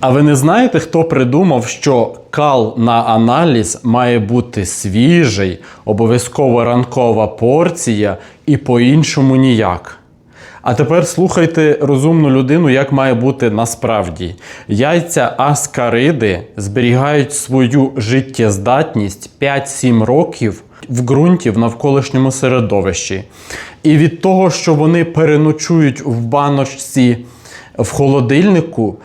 А ви не знаєте, хто придумав, що кал на аналіз має бути свіжий, обов'язково ранкова порція і по-іншому ніяк? А тепер слухайте розумну людину, як має бути насправді. Яйця аскариди зберігають свою життєздатність 5-7 років в ґрунті в навколишньому середовищі. І від того, що вони переночують в баночці в холодильнику,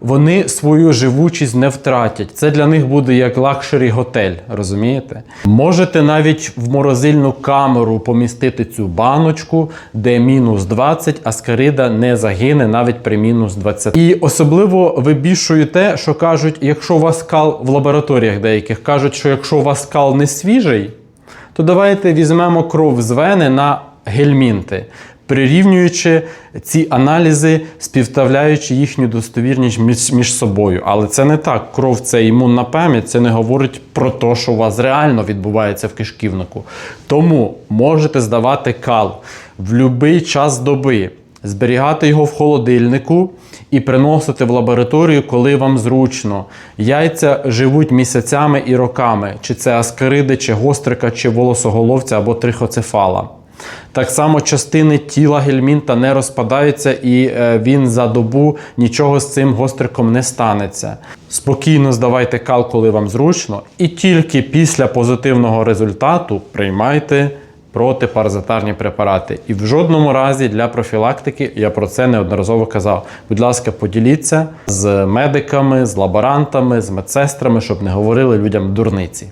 вони свою живучість не втратять. Це для них буде як лакшері готель, розумієте? Можете навіть в морозильну камеру помістити цю баночку, де мінус 20, а скарида не загине навіть при мінус 20. І особливо вибішує те, що кажуть, якщо у вас кал в лабораторіях деяких кажуть, що якщо у вас кал не свіжий, то давайте візьмемо кров з вени на гельмінти, прирівнюючи ці аналізи, співставляючи їхню достовірність між, між собою. Але це не так. Кров це імунна пам'ять, це не говорить про те, що у вас реально відбувається в кишківнику. Тому можете здавати кал в будь-який час доби, зберігати його в холодильнику і приносити в лабораторію, коли вам зручно. Яйця живуть місяцями і роками, чи це аскариди, чи гострика, чи волосоголовця або трихоцефала. Так само частини тіла гельмінта не розпадаються, і е, він за добу нічого з цим гостриком не станеться. Спокійно здавайте кал, коли вам зручно, і тільки після позитивного результату приймайте протипаразитарні препарати. І в жодному разі для профілактики я про це неодноразово казав. Будь ласка, поділіться з медиками, з лаборантами, з медсестрами, щоб не говорили людям дурниці.